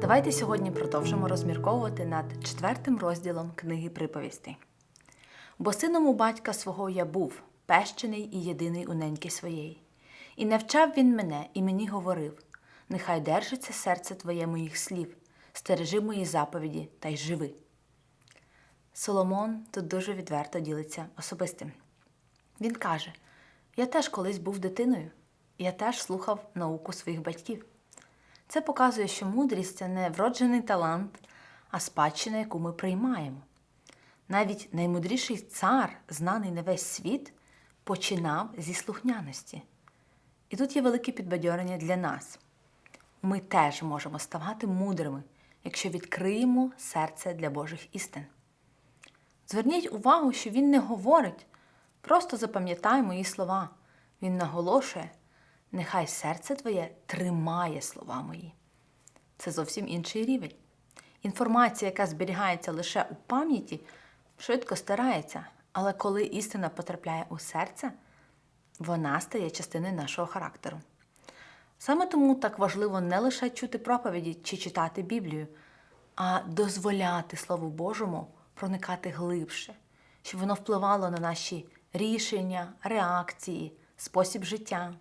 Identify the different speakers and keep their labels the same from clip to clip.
Speaker 1: Давайте сьогодні продовжимо розмірковувати над четвертим розділом книги приповістей. Бо сином у батька свого я був, пещений і єдиний у неньки своєї. І навчав він мене, і мені говорив: нехай держиться серце твоє моїх слів, стережи мої заповіді та й живи. Соломон тут дуже відверто ділиться особистим. Він каже: Я теж колись був дитиною, я теж слухав науку своїх батьків. Це показує, що мудрість це не вроджений талант, а спадщина, яку ми приймаємо. Навіть наймудріший цар, знаний на весь світ, починав зі слухняності. І тут є велике підбадьорення для нас. Ми теж можемо ставати мудрими, якщо відкриємо серце для Божих істин. Зверніть увагу, що він не говорить, просто запам'ятай мої слова. Він наголошує, нехай серце твоє тримає слова мої. Це зовсім інший рівень. Інформація, яка зберігається лише у пам'яті, швидко старається, але коли істина потрапляє у серце, вона стає частиною нашого характеру. Саме тому так важливо не лише чути проповіді чи читати Біблію, а дозволяти Слову Божому проникати глибше, щоб воно впливало на наші рішення, реакції, спосіб життя.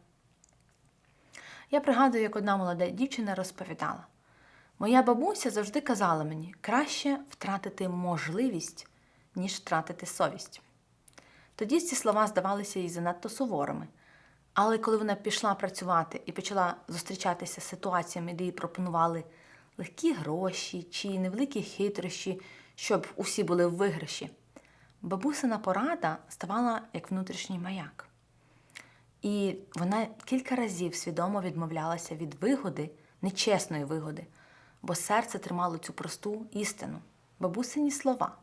Speaker 1: Я пригадую, як одна молода дівчина розповідала: моя бабуся завжди казала мені, краще втратити можливість, ніж втратити совість. Тоді ці слова здавалися їй занадто суворими. Але коли вона пішла працювати і почала зустрічатися з ситуаціями, де їй пропонували легкі гроші чи невеликі хитрощі, щоб усі були в виграші, бабусина порада ставала як внутрішній маяк. І вона кілька разів свідомо відмовлялася від вигоди, нечесної вигоди, бо серце тримало цю просту істину, бабусині слова.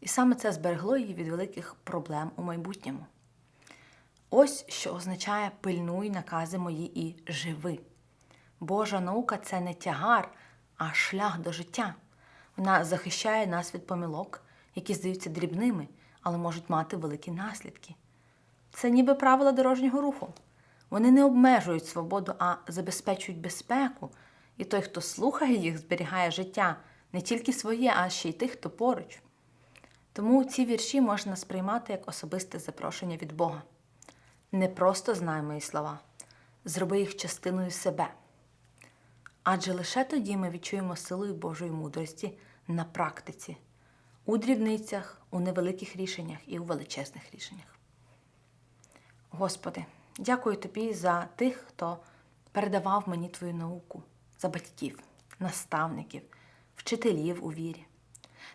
Speaker 1: І саме це зберегло її від великих проблем у майбутньому. Ось що означає пильнуй накази мої і живи. Божа наука це не тягар, а шлях до життя. Вона захищає нас від помилок, які здаються дрібними, але можуть мати великі наслідки. Це ніби правила дорожнього руху. Вони не обмежують свободу, а забезпечують безпеку. І той, хто слухає їх, зберігає життя не тільки своє, а ще й тих, хто поруч. Тому ці вірші можна сприймати як особисте запрошення від Бога. Не просто знай мої слова, зроби їх частиною себе. Адже лише тоді ми відчуємо силою Божої мудрості на практиці, у дрібницях, у невеликих рішеннях і у величезних рішеннях. Господи, дякую Тобі за тих, хто передавав мені Твою науку, за батьків, наставників, вчителів у вірі.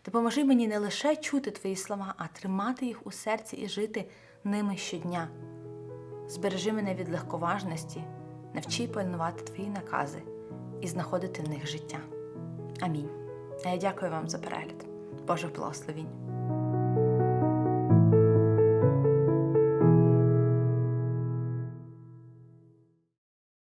Speaker 1: Допоможи мені не лише чути Твої слова, а тримати їх у серці і жити ними щодня. Збережи мене від легковажності, навчи пильнувати Твої накази і знаходити в них життя. Амінь. А я дякую вам за перегляд. Божих благословінь.